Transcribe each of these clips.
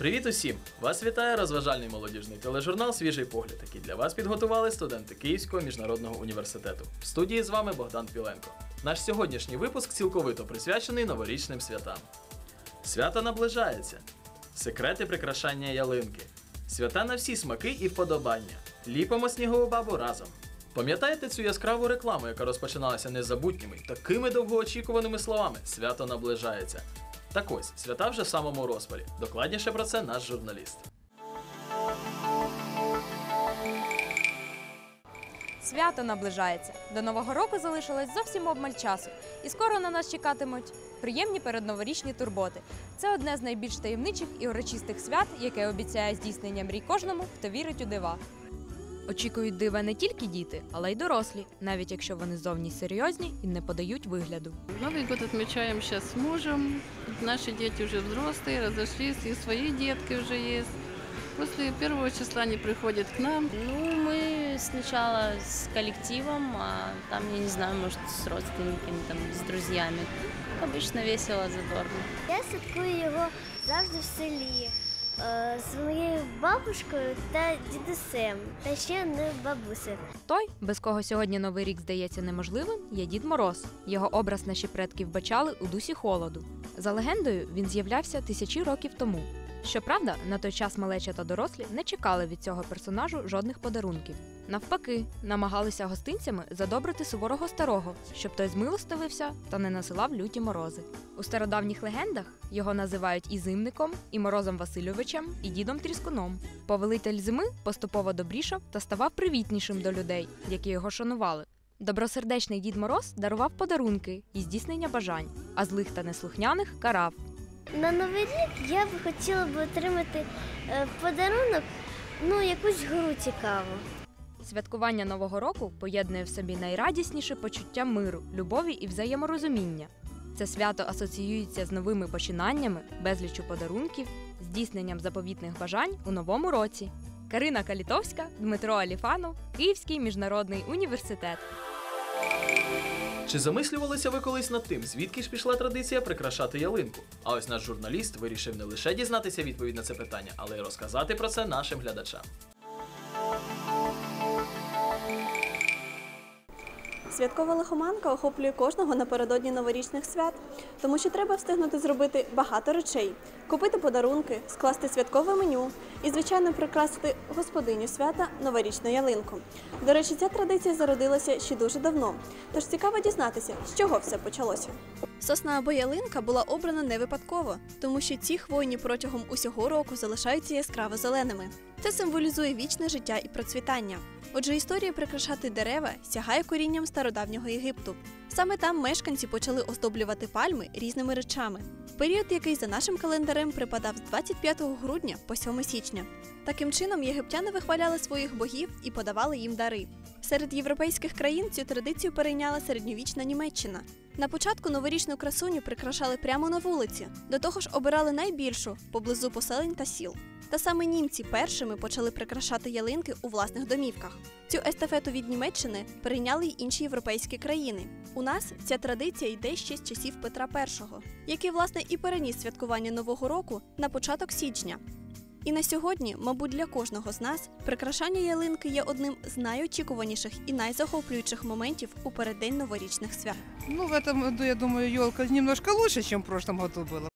Привіт усім! Вас вітає розважальний молодіжний тележурнал Свіжий погляд, який для вас підготували студенти Київського міжнародного університету. В студії з вами Богдан Піленко. Наш сьогоднішній випуск цілковито присвячений новорічним святам. Свято наближається. Секрети прикрашання ялинки. Свята на всі смаки і вподобання. Ліпимо снігову бабу разом. Пам'ятаєте цю яскраву рекламу, яка розпочиналася незабутніми, такими довгоочікуваними словами Свято наближається. Так ось, свята вже в самому розпалі. Докладніше про це наш журналіст. Свято наближається. До Нового року залишилось зовсім обмаль часу, і скоро на нас чекатимуть приємні передноворічні турботи. Це одне з найбільш таємничих і урочистих свят, яке обіцяє здійснення мрій кожному, хто вірить у дива. Очікують дива не тільки діти, але й дорослі, навіть якщо вони зовні серйозні і не подають вигляду. Новый год отмечаем сейчас с мужем. Наши дети уже взрослые, разошлись, и свои детки уже есть. После первого числа они приходят к нам. Ну, мы сначала с коллективом, а там, я не знаю, может, с родственниками, там, с друзьями. Как обычно весело, задорно. Я святкую його завжди в селі е, з моєю бабушкою та дідусем, та ще не бабусе. Той, без кого сьогодні новий рік здається неможливим, є Дід Мороз. Його образ наші предки вбачали у дусі холоду. За легендою, він з'являвся тисячі років тому. Щоправда, на той час малеча та дорослі не чекали від цього персонажу жодних подарунків. Навпаки, намагалися гостинцями задобрити суворого старого, щоб той змилостивився та не насилав люті морози. У стародавніх легендах його називають і зимником, і морозом Васильовичем, і дідом Тріскуном. Повелитель зими поступово добрішав та ставав привітнішим до людей, які його шанували. Добросердечний Дід Мороз дарував подарунки і здійснення бажань, а злих та неслухняних карав. На новий рік я би хотіла б отримати е, подарунок, ну якусь гру цікаву. Святкування Нового року поєднує в собі найрадісніше почуття миру, любові і взаєморозуміння. Це свято асоціюється з новими починаннями, безлічу подарунків, здійсненням заповітних бажань у новому році. Карина Калітовська, Дмитро Аліфанов, Київський міжнародний університет. Чи замислювалися ви колись над тим, звідки ж пішла традиція прикрашати ялинку? А ось наш журналіст вирішив не лише дізнатися відповідь на це питання, але й розказати про це нашим глядачам. Святкова лихоманка охоплює кожного напередодні новорічних свят, тому що треба встигнути зробити багато речей: купити подарунки, скласти святкове меню і, звичайно, прикрасити господиню свята новорічну ялинку. До речі, ця традиція зародилася ще дуже давно. Тож цікаво дізнатися, з чого все почалося. Сосна або ялинка була обрана не випадково, тому що ці хвойні протягом усього року залишаються яскраво зеленими. Це символізує вічне життя і процвітання. Отже, історія прикрашати дерева сягає корінням стародавнього Єгипту. Саме там мешканці почали оздоблювати пальми різними речами. Період, який за нашим календарем припадав з 25 грудня по 7 січня. Таким чином, єгиптяни вихваляли своїх богів і подавали їм дари. Серед європейських країн цю традицію перейняла середньовічна Німеччина. На початку новорічну красуню прикрашали прямо на вулиці, до того ж обирали найбільшу поблизу поселень та сіл. Та саме німці першими почали прикрашати ялинки у власних домівках. Цю естафету від Німеччини перейняли й інші європейські країни. У нас ця традиція йде ще з часів Петра І, який власне і переніс святкування Нового року на початок січня. І на сьогодні, мабуть, для кожного з нас прикрашання ялинки є одним з найочікуваніших і найзахоплюючих моментів у переддень новорічних свят. Ну, в этом году, я думаю, елка немножко лучше, чем в прошлом году было.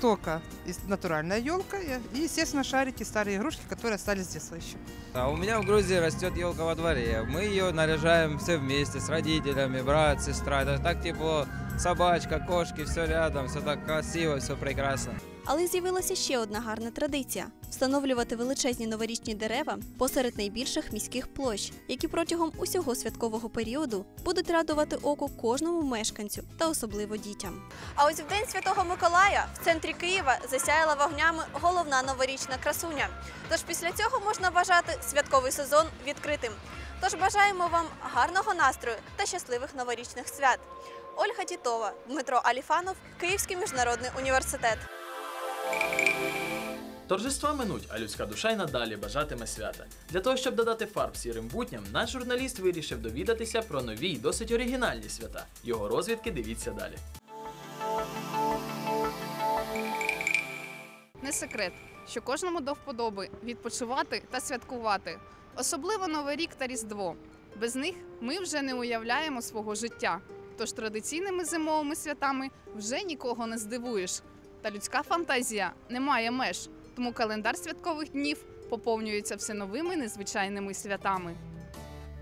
Только натуральная елка и, естественно, шарики, старые игрушки, которые остались с детства еще. А у меня в Грузии растет елка во дворе. Мы ее наряжаем все вместе с родителями, брат, сестра. Это так тепло. Собачка, кошки, все рядом, все так красиво, все прекрасно. Але з'явилася ще одна гарна традиція встановлювати величезні новорічні дерева посеред найбільших міських площ, які протягом усього святкового періоду будуть радувати око кожному мешканцю та особливо дітям. А ось в день Святого Миколая в центрі Києва засяяла вогнями головна новорічна красуня. Тож після цього можна вважати святковий сезон відкритим. Тож бажаємо вам гарного настрою та щасливих новорічних свят. Ольга Тітова, Дмитро Аліфанов, Київський міжнародний університет. Торжества минуть, а людська душа й надалі бажатиме свята. Для того, щоб додати фарб сірим будням, наш журналіст вирішив довідатися про нові й досить оригінальні свята. Його розвідки дивіться далі. Не секрет, що кожному до вподоби відпочивати та святкувати, особливо Новий рік та Різдво. Без них ми вже не уявляємо свого життя. Тож традиційними зимовими святами вже нікого не здивуєш. Та людська фантазія не має меж, тому календар святкових днів поповнюється все новими незвичайними святами.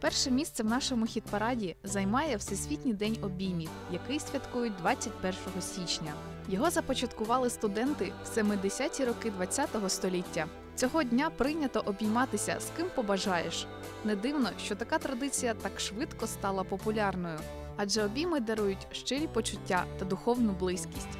Перше місце в нашому хіт-параді займає Всесвітній день обіймів, який святкують 21 січня. Його започаткували студенти в 70-ті роки ХХ століття. Цього дня прийнято обійматися з ким побажаєш. Не дивно, що така традиція так швидко стала популярною, адже обійми дарують щирі почуття та духовну близькість.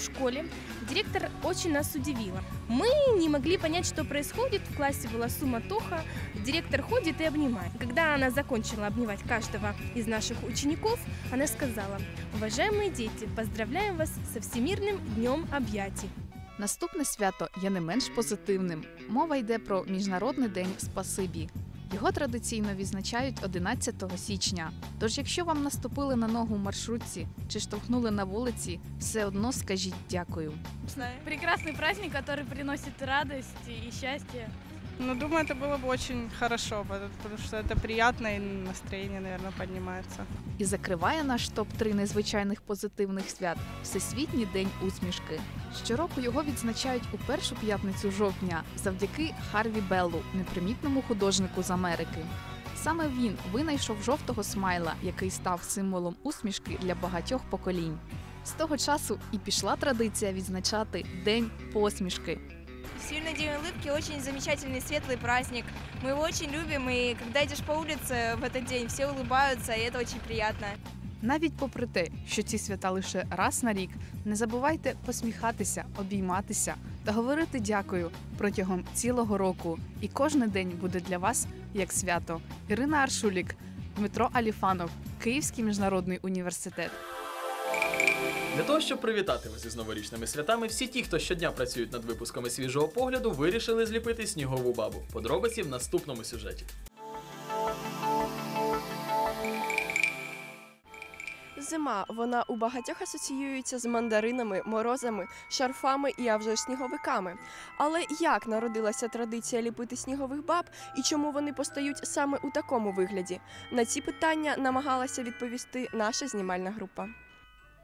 в школе директор очень нас удивила. Мы не могли понять, что происходит. В классе была суматоха. Директор ходит и обнимает. Когда она закончила обнимать каждого из наших учеников, она сказала, уважаемые дети, поздравляем вас со Всемирным днем объятий. Наступне свято є не менш позитивним. Мова йде про Міжнародний день спасибі. Його традиційно відзначають 11 січня. Тож, якщо вам наступили на ногу в маршрутці чи штовхнули на вулиці, все одно скажіть дякую. Прекрасный праздник, который приносит радость и счастье. Ну, думаю, это было бы очень хорошо, потому что это приятно и настроение, наверное, поднимается. І закриває наш топ 3 незвичайних позитивних свят Всесвітній день усмішки. Щороку його відзначають у першу п'ятницю жовтня завдяки Харві Беллу, непримітному художнику з Америки. Саме він винайшов жовтого смайла, який став символом усмішки для багатьох поколінь. З того часу і пішла традиція відзначати День посмішки. Всемирный день улыбки очень замечательный, светлый праздник. Мы его очень любим, и когда идешь по улице в этот день, все улыбаются, и это очень приятно. Навіть попри те, що ці свята лише раз на рік, не забувайте посміхатися, обійматися та говорити дякую протягом цілого року. І кожен день буде для вас як свято. Ірина Аршулік, Дмитро Аліфанов, Київський міжнародний університет. Для того, щоб привітати вас із новорічними святами, всі ті, хто щодня працюють над випусками свіжого погляду, вирішили зліпити снігову бабу. Подробиці в наступному сюжеті. Зима вона у багатьох асоціюється з мандаринами, морозами, шарфами і а сніговиками. Але як народилася традиція ліпити снігових баб і чому вони постають саме у такому вигляді? На ці питання намагалася відповісти наша знімальна група.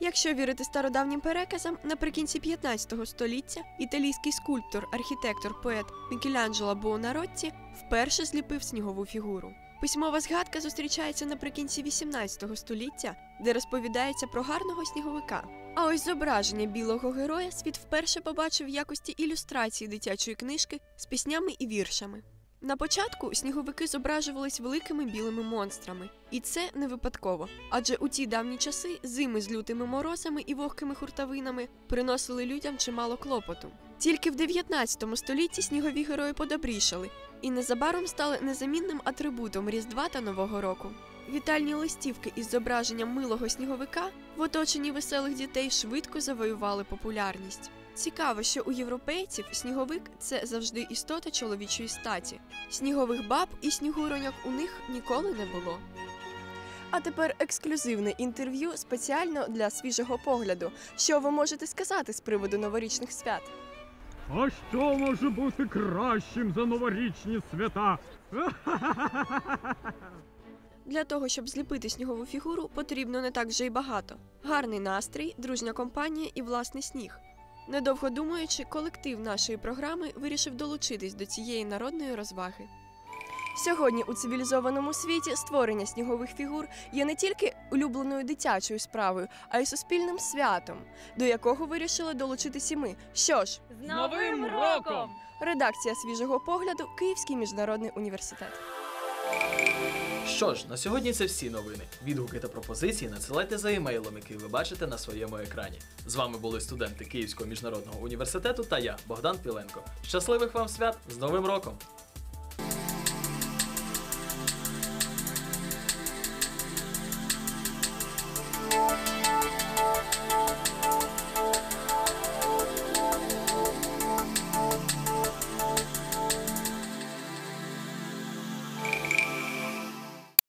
Якщо вірити стародавнім переказам, наприкінці 15 століття італійський скульптор, архітектор, поет Мікеланджело Буонаротті вперше зліпив снігову фігуру. Письмова згадка зустрічається наприкінці 18 століття, де розповідається про гарного сніговика. А ось зображення білого героя світ вперше побачив в якості ілюстрації дитячої книжки з піснями і віршами. На початку сніговики зображувались великими білими монстрами, і це не випадково. Адже у ті давні часи зими з лютими морозами і вогкими хуртовинами приносили людям чимало клопоту. Тільки в 19 столітті снігові герої подобрішали і незабаром стали незамінним атрибутом Різдва та Нового року. Вітальні листівки із зображенням милого сніговика в оточенні веселих дітей швидко завоювали популярність. Цікаво, що у європейців сніговик це завжди істота чоловічої статі. Снігових баб і снігуроньок у них ніколи не було. А тепер ексклюзивне інтерв'ю спеціально для свіжого погляду. Що ви можете сказати з приводу новорічних свят? А що може бути кращим за новорічні свята? Для того, щоб зліпити снігову фігуру, потрібно не так вже й багато: гарний настрій, дружня компанія і власний сніг. Недовго думаючи, колектив нашої програми вирішив долучитись до цієї народної розваги. Сьогодні у цивілізованому світі створення снігових фігур є не тільки улюбленою дитячою справою, а й суспільним святом, до якого вирішили долучитись і ми. Що ж, З Новим роком! Редакція свіжого погляду Київський міжнародний університет. Що ж, на сьогодні це всі новини. Відгуки та пропозиції надсилайте за емейлом, який ви бачите на своєму екрані. З вами були студенти Київського міжнародного університету та я, Богдан Піленко. Щасливих вам свят з Новим роком!